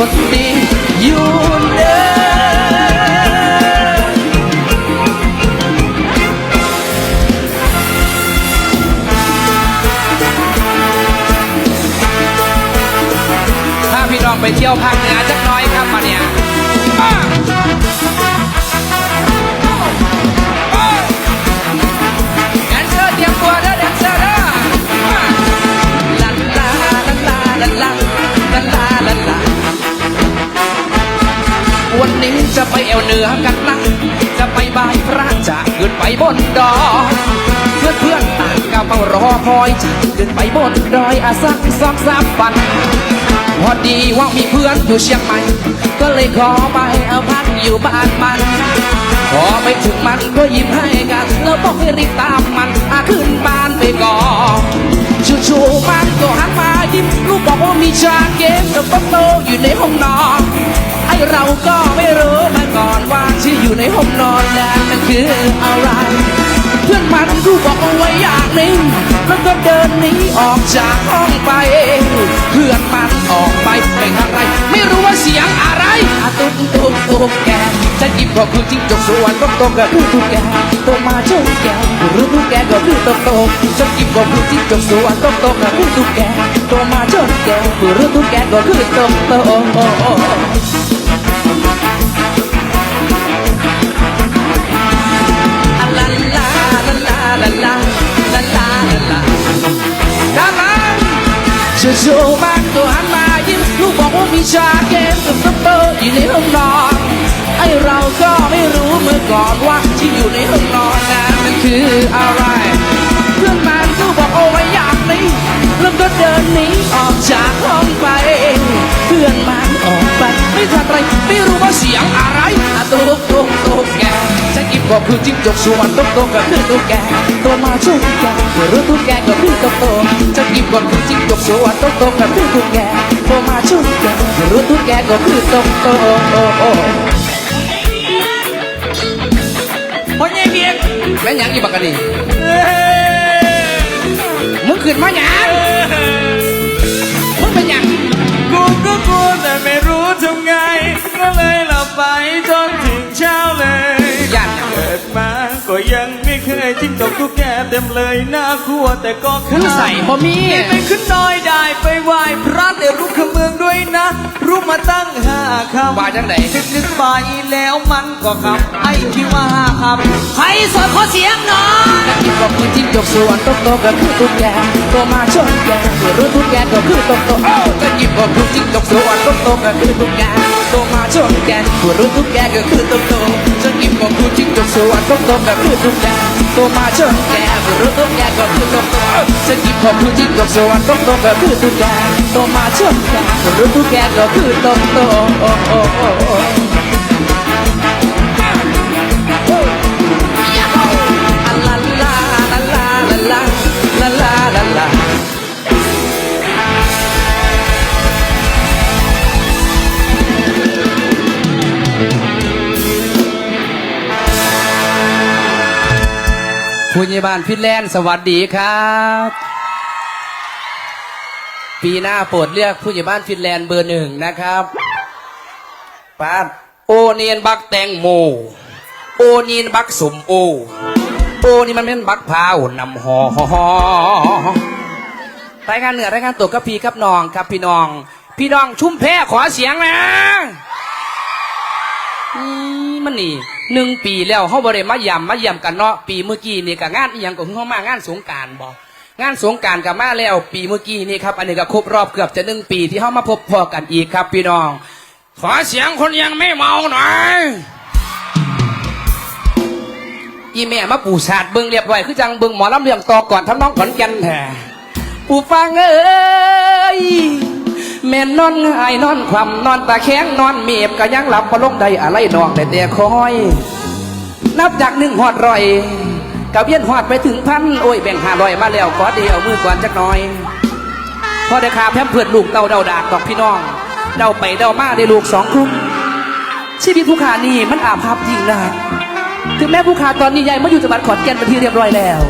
คนดีอยู่เด้อถ้าพี่น้องไปเที่ยวภาคเหนือจักหน่อย บนดอยเพื่อนเพื่อนๆต่างก็เฝ้ารอคอยจะขึ้นไปบนดอยอาสักสองสามวันพอดีว่ามีเพื่อนอยู่เชียงใหม่ ก็เลยขอไปเอาพักอยู่บ้านมัน พอไปถึงมันก็ยิ้มให้กัน แล้วบอกให้รีบตามมันอาขึ้นบ้านไปก่อนชูๆมันก็หันมายิ้มลูกบอกว่ามีชาเกมกับโตโตอยู่ในห้องนอน เราก็ไม่รู้มาก่อนว่าที่อยู่ในห้องนอนนั้นมันคืออะไรเพื่อนมันกูบอกเอาไว้อย่างหนึงแล้วก็เดินหนีออกจากห้องไป เพื่อนมันออกไปเป็นอะไร ไม่รู้ว่าเสียงอะไรอะตุ๊กตุ๊กตุ๊กแกจะกินก็คือจิ้งจกส่วนตุ๊กตุ๊กก็คือตุ๊กแกโตมาจนแกหรือตุ๊กแกก็คือตุ๊กตุ๊กจะกินก็คือจิ้งจกส่วนตุ๊กตุ๊กก็คือตุ๊กแกโตมาจนแกหรือตุ๊กแกก็คือตุ๊กตุ๊ก จู่ๆบ้านตัวหันมายิ้มลูกบอกว่ามีชาเกมกับซัปเปอร์อยู่ในห้องนอนไอเราก็ไม่รู้เมื่อก่อนว่าที่อยู่ในห้องนอนนั้นมันคืออะไรเพื่อนมา ก็คือจิ้งจกส่วนตุ๊กตุ๊กก็คือตุ๊กแกตัวมาช่วยแกตัวรู้ตุ๊กแกก็คือตุ๊กตุ๊กจะกินก็คือจิ้งจกส่วนตุ๊กตุ๊กก็คือตุ๊กแกตัวมาช่วยแกตัวรู้ตุ๊กแกก็คือตุ๊กตุ๊กพ่อใหญ่เบียกแม่ยังอีบักกันนี่มึงขึ้นมาหยัง กูก็กลัวแต่ไม่รู้ทำไง ก็เลยหลับไปจนถึงเช้าเลยย่านหยังเกิดมาก็ยังไม่เคยจิ้งจกตุ๊กแกเต็มเลยน่ากลัวแต่ก็คือใส่บ่มีไปขึ้นน้อยได้ไปไหว้พระ คำว่าจังไดนึกนึกไปแล้วมันก็คำไอ้ที่ว่าห้าคำใครสอนขอเสียงหน่อยจะกินก็คือจิ้งจกส่วนตุ๊กตุ๊กก็คือตุ๊กแกตัวมาช่วยแกตัวรู้ตุ๊กแกก็คือตุ๊กตุ๊กจะกินก็คือจิ้งจกส่วนตุ๊กตุ๊กก็คือตุ๊กแก โตมาชนแกนผู้รู้ทุกแกก็คือโตโตจนอิ่มของกูจิ้งจกสวรรค์ของโตแบบคือทุกแกโตมาชนแกผู้รู้ทุกแกก็คือโตโตจนอิ่มของกูจิ้งจกสวรรค์ของโตแบบคือทุกแกโตมาชนแกผู้รู้ทุกแกก็คือโตโตโอ้โอ้โอ้ ผู้ใหญ่บ้านฟินแลนด์สวัสดีครับ ปีหน้าโปรดเลือกผู้ใหญ่บ้านฟินแลนด์เบอร์หนึ่งนะครับป้าโอเนียนบักแตงโม โอเนียนบักสมโอ โอนี่มันเป็นบักพาวนำหอรายงานเหนือรายงานตัวกับพี่กับน้องครับพี่น้อง พี่น้องชุ่มแพ้ขอเสียงนะอื มันนี่หนึ่งปีแล้วเขาบริมาย่ำมาย่ำกันเนาะปีเมื่อกี้นี่กับงานอีหยังก็เพิ่งเขามางานสงการบอกงานสงการกับมาแล้ว ปีเมื่อกี้นี่ครับอันนี้ก็ครบรอบเกือบจะหนึ่งปีที่เขามาพบพอกันอีกครับ พี่น้อง ขอเสียงคนยังไม่เมาหน่อยอีแม่มาปูสาดเบิ่งเรียบร้อยคือจังเบิ่งหมอลำเลียงต่อก่อนทำน้องขอนแก่นแท้ปูฟังเอ้ย แม่นนอนไอ้นอนความนอนตาแข็งนอนเมียบก็ยังหลับบ่ลงได้อะไรนองแต่แต่คอย นับจากหนึ่งหอดรอยกับเวียนหอดไปถึงพันโอ้ยแบ่งห้าร้อยมาแล้วขอเดียวมือก่อนจักหน่อยพอได้ขาแพมเพื่อนลูกเต่าเดาดากดอกพี่น้องเดาไปเดามาได้ลูกสองคุ้มชีวิตผู้ขานี่มันอาภัพจริงนะถึงแม้ผู้ขาตอนนี้ยายมาอยู่จังหวัดขอนแก่นเป็นที่เรียบร้อยแล้ว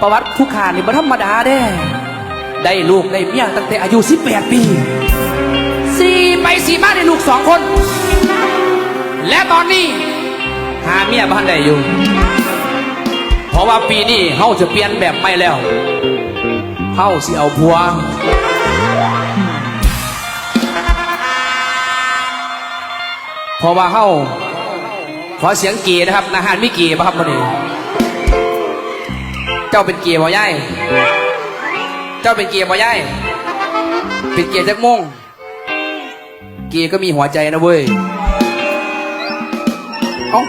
ประวัติผู้ขานี่บ่ธรรมดาเด้ ได้ลูกได้เมียตั้งแต่อายุ 18 ปีสี่ไปสี่มาได้ลูกสองคน และตอนนี้ หาเมียบ้านได้อยู่ เพราะว่าปีนี้เฮาจะเปลี่ยนแบบใหม่แล้วเฮาสิเอาผัวเพราะว่าเฮาขอเสียงเกีนะครับนาหารมีเกีป่ะครับวันนี้ เจ้าเป็นเกียร์บ่ย่าย จ้าเป็นเกียร์บ่ย่ายเป็นเกียร์จักโมงเกียร์ก็มีหัวใจนะเว้ยเอ้า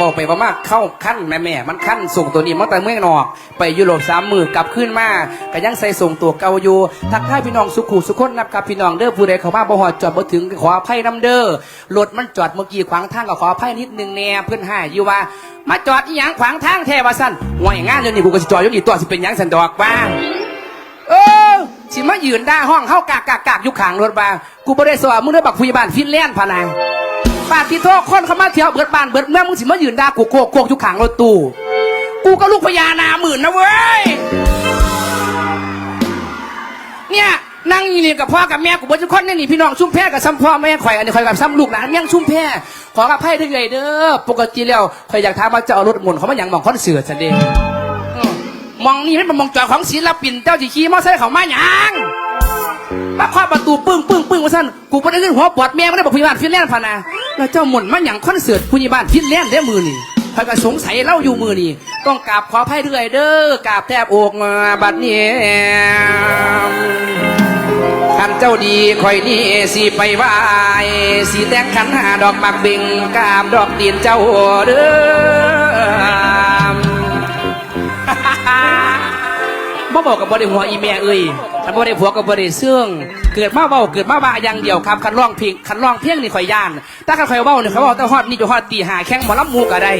บอกไปว่ามากเข้าขั้นแม่แม่ๆมันขั้นส่งตัวนี้มาแต่เมืองนอก ไปยุโรปสามมือกลับขึ้นมาก็ยังใส่ส่งตัวเกาอยู่ทักทายพี่น้องสุขุสุขคนนะครับพี่น้องเด้อผู้ใดเขามาบ่หอดจอดบ่ถึงขออภัยน้ำเด้อรถมันจอดเมื่อกี้ขวางทางก็ขออภัยนิดนึงแน่เพื่อนห้าอยู่ว่า มาจอดอีหยังขวางทางแท้ว่าสั่นห่วยงานเดี๋ยวนี้กูก็สิจอดอยู่นี่ตัวสิเป็นหยังสันดอกบ้าง สิมายืนด่าห้องเฮากากกากกากอยู่ข้างรถบ้ากูบ่ได้สอนมึงได้บักพยาบาลฟินแลนด์พะนางปาดที่โทษคนเขามาเที่ยวเบิดบ้านเบิดเมืองมึงสิมายืนด่ากูโกกโกกอยู่ข้างรถตู้กูก็ลูกพญานาหมื่นนะเว้ยเนี่ยนั่งอยู่นี่กับพ่อกับแม่กูบิดทุกคนนี่นี่พี่น้องชุ่มแพกับซ้ำพ่อแม่ข่อยอันนี้ข่อยกับซ้ำลูกหลานเมี่งชุ่มแพขอกับไพ่ได้เลยเด้อปกติแล้วข่อยอยากถามว่าจะเอารถหมุนเขามาอย่างหมองคอนเสิร์ตสันเดย์ มองนี่ให้มันมองจอของศิลปินเจ้าจีขี่มอเตอร์ไซค์เขามาอย่างมาเคาประตูปึ้งปึ้งปึ้งว่าสั้นกูไม่ได้ขึ้นหัวปวดแม่ไม่ได้บอกพยาบาลฟินแลนด์พะนะแล้วเจ้าหมุนมันอย่างคอนเสิร์ตพยาบาลฟินแลนด์ได้มือนี่ใครก็สงสัยเล่าอยู่มือนี่ต้องกราบขออภัยเรื่อยเด้อกราบแทบอกมาบัดนี้ขันเจ้าดีคอยนี่สิไปไหวสิแตงขันหาดอกหมักเบ่งกราบดอกตีนเจ้าเด้อ บ่บอกกับ่ได้หัวอีเมียเอ้ยคันบ่ได้ผัวกับบ่ได้เสื่องเกิดมาเว้าเกิดมาว่าอย่างเดียวครับคันร้องเพลงคันร้องเพลงนี่ข่อยย่านแต่คันข่อยเว้านี่ข่อยเว้าแต่ฮอดนี่จะฮอดตีหาแข้งหมอลำมูก็ได้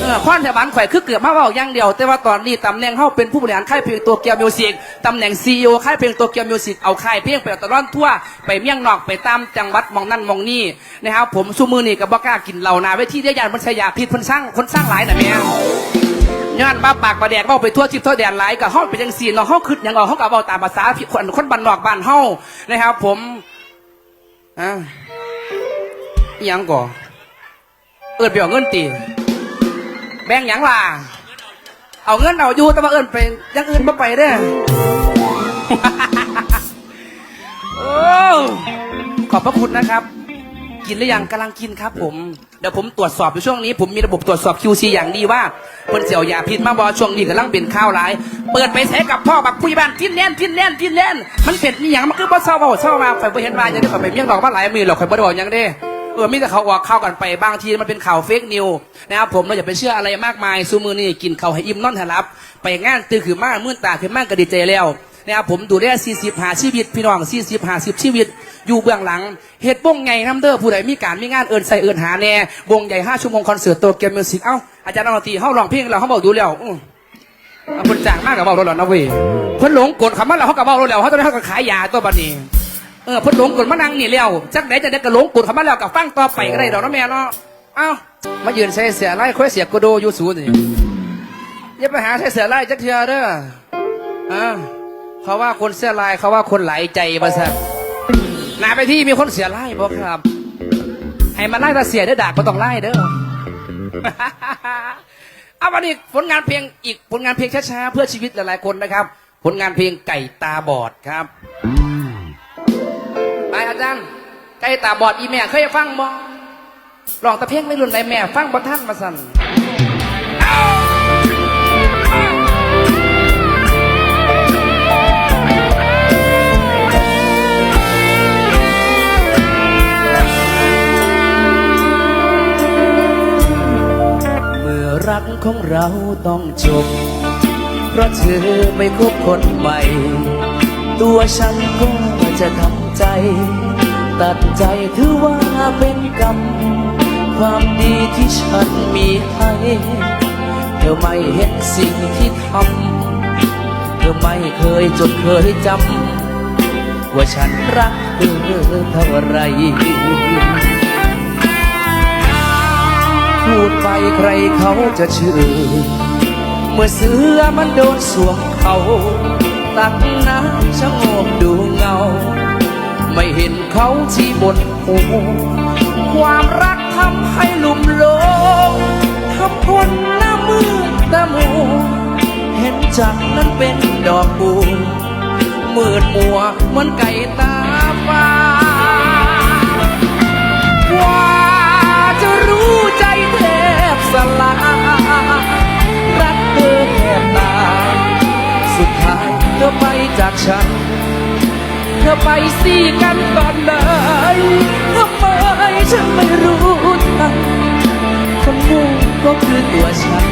เออควันแถวบ้านข่อยคือเกิดมาเว้าอย่างเดียว แต่ว่าตอนนี้ตำแหน่งเฮาเป็นผู้บริหารค่ายเพลงตัวเกียวมิวสิกตำแหน่ง CEO ค่ายเพลงตัวเกียวมิวสิกเอาค่ายเพลงไปตลอดทั่วไปเมียงนอกไปตามจังหวัดมองนั่นมองนี่นะครับผมซุมือนี่ก็บ่กล้ากินเหล้านาเวทีเดียยานมันชยาพิษพิ่นสร้างคนสร้างหลายน่ะแม่ ย้อนบ้าปากประแดกเบ้าไปทั่วทิพย์ทั่วแดนหลายกับห้องเป็นจังสีเนาะห้องขึ้นอย่างเอาห้องกับเบาตามภาษาพี่คนคนบ้านนอกบ้านเฮานะครับ ผมอ่าอหยังก่อเอิญไปเอาเงินตีแบ่งหยังล่ะเอาเงินเอาอยู่แต่ว่าเอิญไปยังอื่นมาไปเด้อโอ้ขอบพระคุณนะครับ กินหรือยังกำลังกินครับผม เดี๋ยวผมตรวจสอบในช่วงนี้ ผมมีระบบตรวจสอบ QC อย่างดีว่าเพิ่นเสี่ยวยาพิษมาบอช่วงนี้กำลังเป็นข้าวร้าย เปิดไปใช้กับพ่อบักผู้ใหญ่บ้านพินแล่นพินแล่นพินแล่นมันเป็นนี่อย่างมันคือบ่เศร้าเบาเศร้ามาข่อยบ่เห็นมาอย่างนี้ข่อยไปเมี่ยงดอกมาหลายมือหรอกข่อยบ่ได้บอกหยังเด้เออมีแต่เขาออกข่าวกันไปบางทีมันเป็นข่าวเฟกนิวนะครับผมเราอย่าไปเชื่ออะไรมากมายซูมือนี่กินข้าวให้อิ่มนอนให้หลับ ไปงานตื่นขึ้นมามื่นตาขึ้นมาก็ดีใจแล้ว นะครับผมดูแล40หาชีวิต พี่น้อง40หา10ชีวิต อยู่เบื้องหลังเหตุวงใหญ่น้ำเด้อผู้ใดมีการมีงานเอินใส่เอินหาแน่วงใหญ่5ชั่วโมงคอนเสิร์ตโตเกียวมิวสิกเอ้าอาจารย์นักดนตรีเฮาร้องเพลงแล้วเขาบอกดูแล้วอื้อเอาเพิ่นจ้างมากกับเบาแล้วนะเว้ยเพิ่นหลงกดคำว่าเราเขากับเบาแล้วเขาตอนนี้เขาก็ขายยาตัวบัดนี้เออเพิ่นหลงกดมานั่งนี่แล้วจักไหนจะได้กระหลงกดคำว่าแล้วกับฟังต่อไปก็ได้ดอกน้องแม่เนาะเอ้ามายืนใส่เสียไล่ค่อยเสียกโดอยู่ศูนย์นี่อย่าไปหาใส่เสียไล่จักเทือเด้ออ่า เขาว่าคนเสียลายเขาว่าคนไหลใจมาสักหนาไปที่มีคนเสียไล่บ่ครับ ให้มาไล่ตาเสียเด้อดากก็ต้องไล่เด้อเอาวันนี้ผลงานเพลงอีกผลงานเพลงช้าๆเพื่อชีวิตหลายๆคนนะครับ ผลงานเพลงไก่ตาบอดครับไปอาจารย์ไก่ตาบอดอีแม่เคยฟังบ่ลองตะเพลงไม่รุนไรแม่ ฟังบ่ท่านมาสั่น รักของเราต้องจบ เพราะเธอไม่คบคนใหม่ ตัวฉันก็จะทำใจ ตัดใจถือว่าเป็นกรรม ความดีที่ฉันมีให้ เธอไม่เห็นสิ่งที่ทำ เธอไม่เคยจดเคยจำ ว่าฉันรักเธอเท่าไร พูดไปใครเขาจะเชื่อ เมื่อเสือมันโดนสวมเขา ตักน้ำชะโงกดูเงา ไม่เห็นเขาที่บนหูความรักทำให้ลุ่มหลงทำคนหน้ามืดตามูเห็นจักนั้นเป็นดอกบูมืดมัวเหมือนไก่ตาฟ้า สลายรักเธอแทบตายสุดท้ายเธอไปจากฉัน เธอไปสี่กันตอนไหนทำไมฉันไม่รู้ทันคนงูก็คือตัวฉัน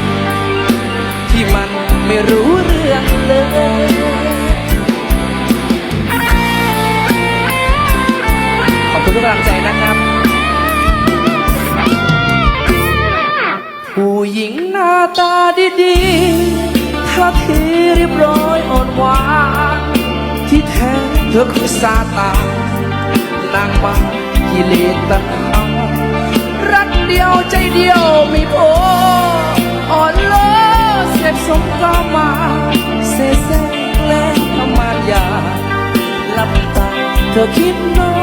ที่มันไม่รู้เรื่องเลยขอบคุณทุกกำลังใจนะครั หญิงหน้าตาดีๆท่าทีเรียบร้อยอ่อนหวาน ที่แท้เธอคือซาตานนางมากิเลสตัณหารักเดียวใจเดียวไม่พออ่อนล้อเสพสมก็มา เสแสร้งและทำมารยาหลับตาเธอคิดน้อก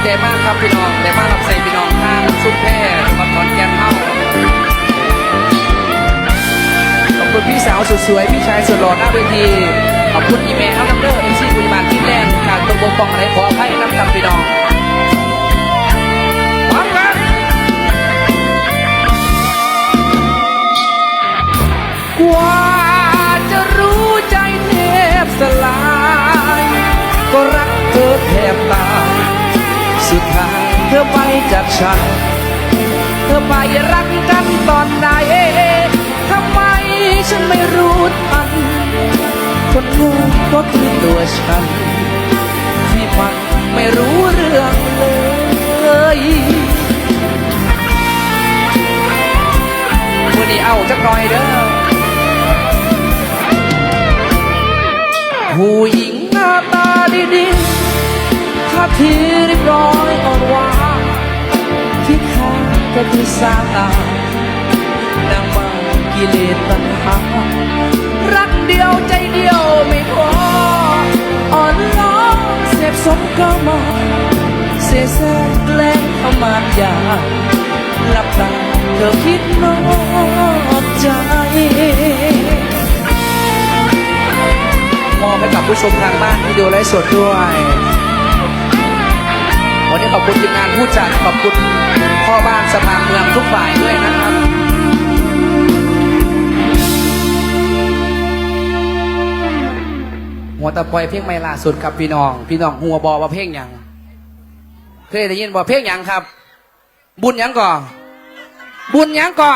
วันนี้ดีใจมากครับพี่น้องได้มารับใส่พี่น้องทางซุปแพร่มาขอนแก่นเฮาขอบคุณพี่สาวสุดสวยพี่ชายสุดหล่อหน้าเวทีขอบคุณอีเมลน้ำเด้อเอ็มซีบุญบานที่แลนด์การตกบกพร่องอะไรขออภัยน้ำกับพี่น้องพร้อมกันกว่าจะรู้ใจแทบสลาย ก็รักเธอแทบตาย สุดท้ายเธอไปจากฉัน เธอไปรักกันตอนไหนทำไมฉันไม่รู้ทัน คนงูก็คือตัวฉัน ที่มันไม่รู้เรื่องเลยวันนี้เอาจักหน่อยเด้อผู้หญิงหน้าตาดีๆ ท่าทีเรียบร้อยอ่อนหวานที่แท้ก็คือซาตานนางมากิเลสตัณหารักเดียวใจเดียวไม่พออ่อนล้อเสพสมก็มาเสแสร้งแกล้งทำมารยาหลับตาเธอคิดนอกใจมอบให้กับผู้ชมทางบ้านที่ดูไลฟ์สดด้วย ขอบคุณทีมงานผู้จัดขอบคุณพ่อบ้านสภาเมืองทุกฝ่ายด้วยนะครับหัวตะปอยเพลงไม่ล่าสุดครับพี่น้อง พี่น้องหัวบอว่าเพลงหยังเคยได้ยินบ่เพลงหยังครับ บุญหยังก่อบุญหยังก่อ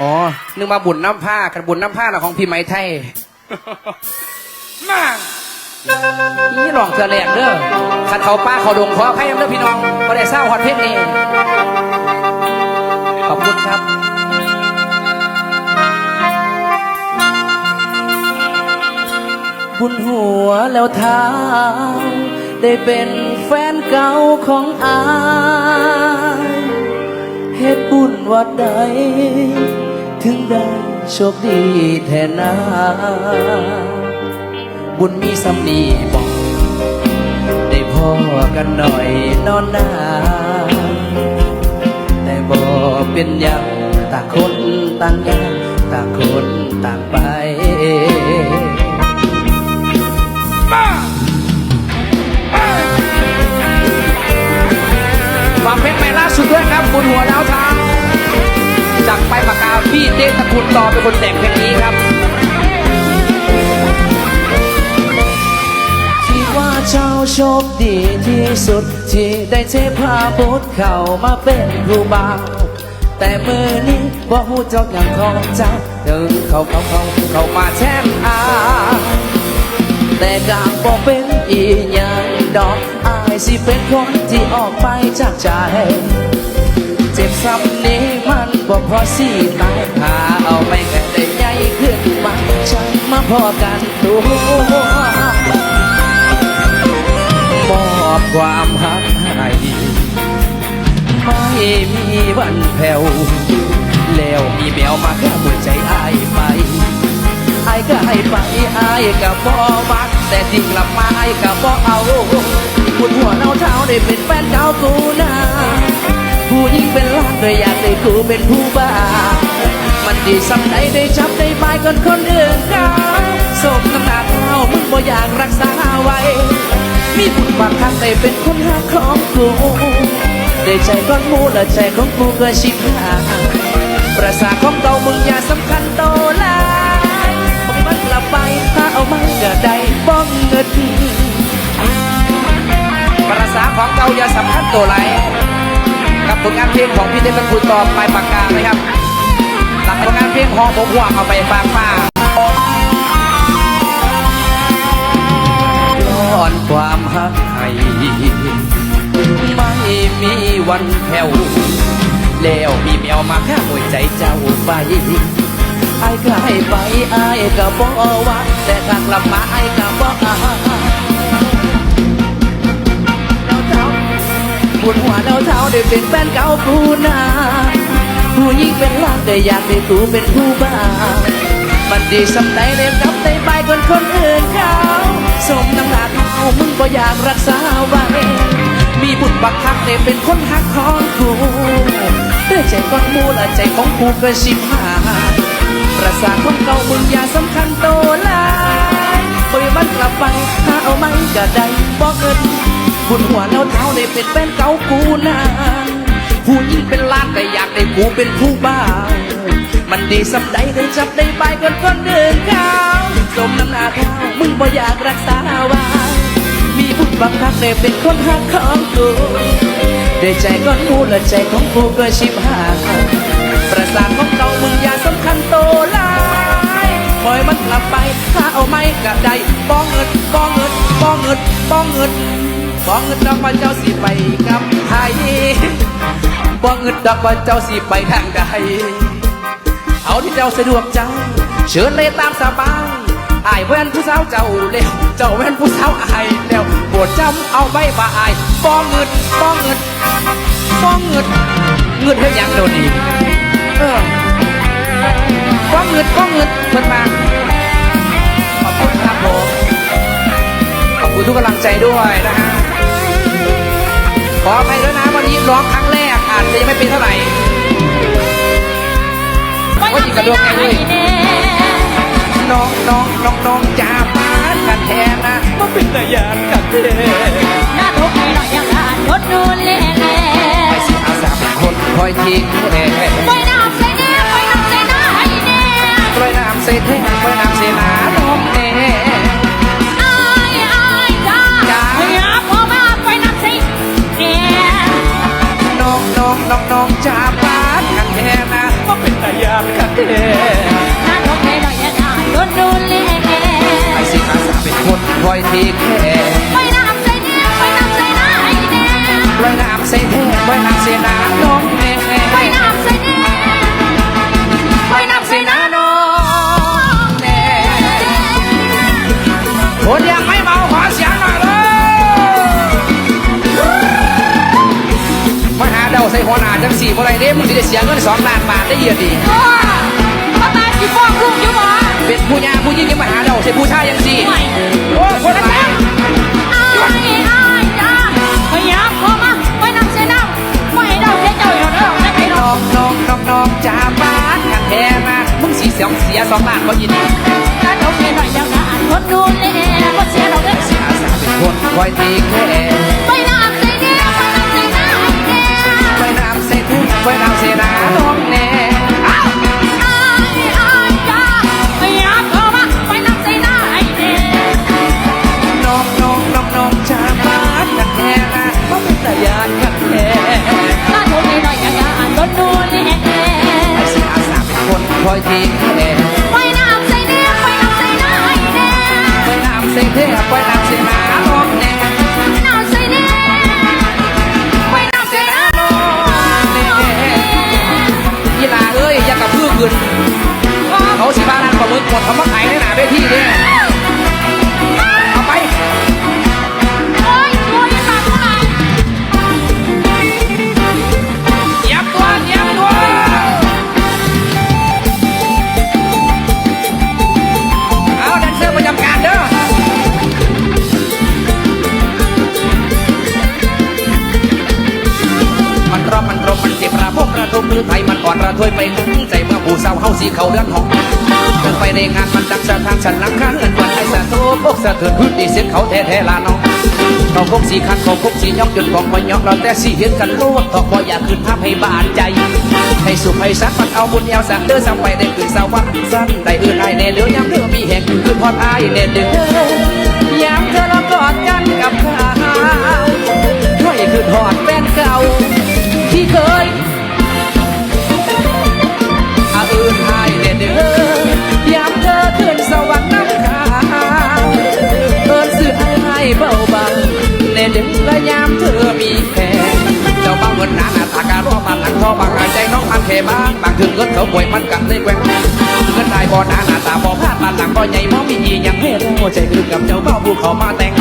อ๋อนึกมาบุญน้ำผ้ากันบุญน้ำผ้าน่ะของพี่ไหมไทยมา นี่ลองเธอแหลกเด้อขันเขาป้าเขาดงขออภัยเด้อพี่น้องก็ได้เศร้าฮอดเพลงนี้ขอบคุณครับบุญหัวแล้วเท้าได้เป็นแฟนเก่าของอายเหตุบุญวัดใด ถึงได้โชคดีแทนนา บุญมีสำนีบอกได้พอกันหน่อยนอนนาแต่บ่เป็นอย่างต่างคนต่างยางต่างคนต่างไปฟังเพลงใหม่ล่าสุดด้วยครับบุญหัวแล้วเท้าจากไปปากกาพี่เต้ตะกุลต่อเป็นคนแต่งเพลงนี้ครับ โชคดีที่สุด ที่ได้เทพาพุทธเข้ามาเป็นครูบา แต่มือนี้ว่าหูเจ้าอย่างของเจ้าเดินเขาเขาเขาเข้ามาแทนอาแต่กางบอกเป็นอีหยังดอกอายสิเป็นคนที่ออกไปจากใจ เจ็บซ้ำนี้มันบ่พอสีตายหาเอาไม่แค่ได้ใหญ่ขึ้นมาช่างมาพอกันตัว อบความหักให้ไม่มีวันแผ่วแล้วมีแมวมาแค่หัวใจอายไปไอ้ก็ให้ไปไอ้ก็บ่มัก แต่ที่กลับมาไอ้ก็บ่เอาปวดหัวเน่าเท้าได้เป็นแฟนเก่ากูนะผู้หญิงเป็นล้านเลยอยากได้กูเป็นผู้บ้า มันดีสำใดได้จับได้บายก่อนคนอื่นเขาสมน้ำหน้าเท้ามึงบ่อยากรักษาไว้ มีบุญบางครั้งได้เป็นคนหักของกูได้ใจก้อนมูและใจของกูก็ชิบหายประสาของเก่ามึงอย่าสำคัญโตหลายมึงมันกลับไปถ้าเอามันก็ได้บ้องเงินประสาของเก่าอย่าสำคัญโตหลายกับผลงานเพลงของพี่เต้นคุณต่อไปปากกานะครับหลังผลงานเพลงของผมห่วงเอาไปฝากป้าย้อนความ หักให้ไม่มีวันแผ่วแล้วมีแมวมาข้าหัวใจเจ้าไปไอ้ก็ให้ไปไอ้ก็บอกว่าแต่ถ้ากลับมาไอ้ก็บอกเราเท้าปวดหัวเราเท้าได้เป็นแฟนเก่ากูนะผู้หญิงเป็นล้านแต่อยากได้กูเป็นผู้บ้ามันดีสำใดเรียนกับได้ไปคนคนอื่นเขาสมน้ำหนัก มึงก็อยากรักษาไว้ มีบุญบักคักได้เป็นคนหักของกูด้วยใจก้อนมูและใจของกูก็ชิบหายประสาทของเก่ามึงอย่าสำคัญโตลายปล่อยมันกลับไปถ้าเอาไม่ก็ได้บอกเงินบุญหัวแล้วเท้าได้เป็นแฟนเก่ากูนานผู้หญิงเป็นล้านแต่อยากได้กูเป็นผู้บ้ามันดีสำใดได้จับได้ไปกันคนเดินเขาสมน้ำหน้าเท้ามึงบ่อยากรักษาไว้ มีบุญบังคับได้เป็นคนหักของกูได้ใจก้อนมูและใจของกูก็ชิบหายประสาทของเก่ามึงอย่าสำคัญโตลายปล่อยมันกลับไปถ้าเอาไม่กะได้บ้องเงินบ้องเงินบ้องเงินบ้องเงินบ้องเงินดอกว่าเจ้าสิไปกับไทยบ้องเงินดอกว่าเจ้าสิไปทางใดเอาที่เจ้าสะดวกใจเชิญเลยตามสบาย อายแว่นผู้สาวเจ้าเร็วเจ้าแว่นผู้สาวอายแล้วโปรดจำเอาไว้บ่าอายป้องเงินป้องเงินป้องเงินเงินเท่ายังโดนดีเออป้องเงินป้องเงินเพิ่นมาขอบคุณครับผมขอบคุณทุกกำลังใจด้วยนะฮะขออภัยด้วยนะวันนี้ร้องครั้งแรกอาจจะยังไม่เป็นเท่าไหร่ไปทำใจหน้าให้แน่ น้องน้องน้องน้องจ่าปานกันแทนนะมาเป็นตายานกันเทหน้าทุกข์ให้หน่อยอย่างการรถนูนเล่เล่ไปสิอาสาเป็นคนคอยทิ้งแน่ไปน้ำใส่แน่ไปน้ำใส่หน้าให้แน่ปล่อยน้ำใส่เทปล่อยน้ำใส่นาน้องแน่ สียเงินสองล้านบาทได้เยียดีโอ้พ่อตาจีฟ้องลูกอยู่บ่เป็นผู้ยาผู้ยิ่งยังมาหาเราใช่ผู้ชายยังสี่ไม่โอ้คนละแม่อายอายจ้าพยายามพอมาไปนำเส้นน้ำไม่ให้เราเสียเจ้าอยู่เด้อไม่ให้น้เราองน้องน้องน้องจ่าบ้านกันแทนนะมึงสีเสียงเสียสองล้านก็ยิน มันอ่อนระทวยไปหึงใจเมื่อผู้เศร้าเฮาสีเขาเลือนหองเดินไปในงานมันดังสะทางฉันลังข้างเงินวันไอ้สะโตพกสะเทือนพื้นดีเสียงเขาแท้แท้ๆลาน้องเขาคกสีคันเขาคกสียอกจนกองพยอกเราแต่สีเห็นกันโลดทอกบ่อยากขึ้นภาพให้บาดใจ ให้สุขให้สักมันเอาบุญเอวสักเด้อสังไปได้ขึ้นสวรรค์สั้นได้อื่นไอ้เน่เหลือยามเธอมีแห่งขึ้นพอดไอ้เน่เด้อยามเธอเรากอดกันกับข้าวค่อยขึ้นหอดแฟนเก่าที่เคย อาอื่นหายเด้อเด้อยามเธอขึ้นสวรรค์น้ำขาวเอินสื่อไอ้เบาบางเน่เด้อและยามเธอมีแฟนเจ้าบ้าเงินหนาหนาตาการรอมันหลังทอบางหายใจน้องมันแค่บ้างบางถึงเงินเขาป่วยมันกัดได้แกว่งเงินได้บ่หนาหน้าตาบ่พลาดมันหลังบ่ใหญ่บ่มีอียังให้เราใจคือกับเจ้าเบ้าผู้เขามาแต่ง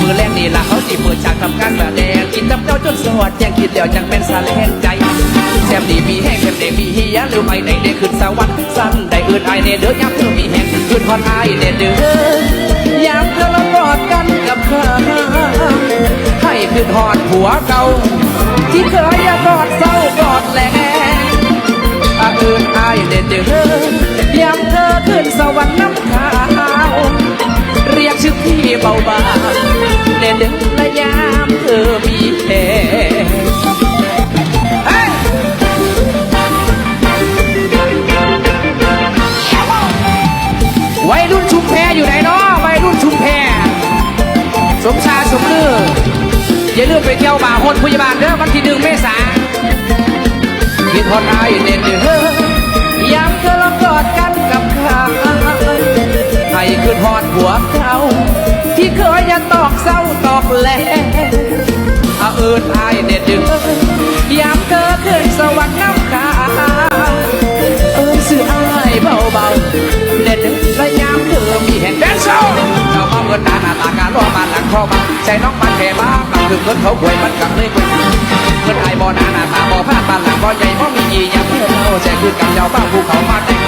มือแรกนี่ล่ะเขาสิเปิดฉากทำการแสดงกินกับเจ้าจนสวัสดแจ้งคิดแล้วจังเป็นสาแรงใจ แซมดีมีแห้งแซมเด็กมีเฮียหรือไม่ได้เด็กขึ้นสวรรค์สั้นได้อื่นไอเนเด้อยามเธอมีแห้งขึ้นฮอดไอเนเด้อยามเธอมากอดกันกับข้าให้ขึ้นฮอดผัวเก่าที่เคยอยากอดเศร้ากอดแหลอาอื่นไอเนเด้อยามเธอขึ้นสวรรค์น้ำขาวเรียกชื่อพี่เบาๆเด่นดึงและยามเธอมีแผล วัยรุ่นชุมแพอยู่ไหนเนาะวัยรุ่นชุมแพสมชาสมลืออย่าลืมไปเที่ยวบาร์โฮนพยาบาลเด้อวันที่หนึ่งเมษาคิดฮอดไอายเด่นเด้อยามเธอลกอดกันกับข้าให้ขึ้นฮอดหัวเขาที่เคยอย่าตอกเศร้าตอกแหลเอาเอินอายเด็ดดึงยามเธอ เงินตาหน้าตาการรอมาหลังคอมาใจน้องมันแค่บ้างบางถึงเงินเขาป่วยมันกังเลยป่วยเงินไอ้บ่หน้าหน้าตาบ่พลาบ้านหลังบ่ใหญ่บ่มีอีหยังเพื่อเราใจกคือกับเจ้าบ้าภูเขามาแต่ง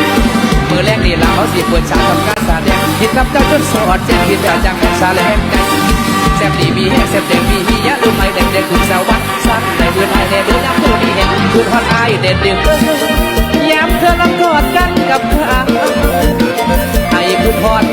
มือแรกนี่ละเขาสิเปิดฉากทำการแสดงคิดกับเจ้าจนสอดแจ้งคิดแต่จังเป็นสาแลงกันแซ่บดีมีแห้งแซ่บเด็กมีฮียะลืมไม่เด็กเด็กคือสวัดิ์สักแต่เดือนไอเด็ดเดือดน้ำตัวมีแห้งคือฮอดไอเด็ดเดือนย้ำเธอลองกอดกันกับเขาไอ้คือฮอด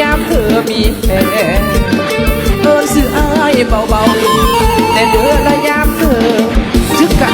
ยามเธอมีแฟนเอิญสื่ออายเบาๆแต่เดือนละยามเธอชึกกะ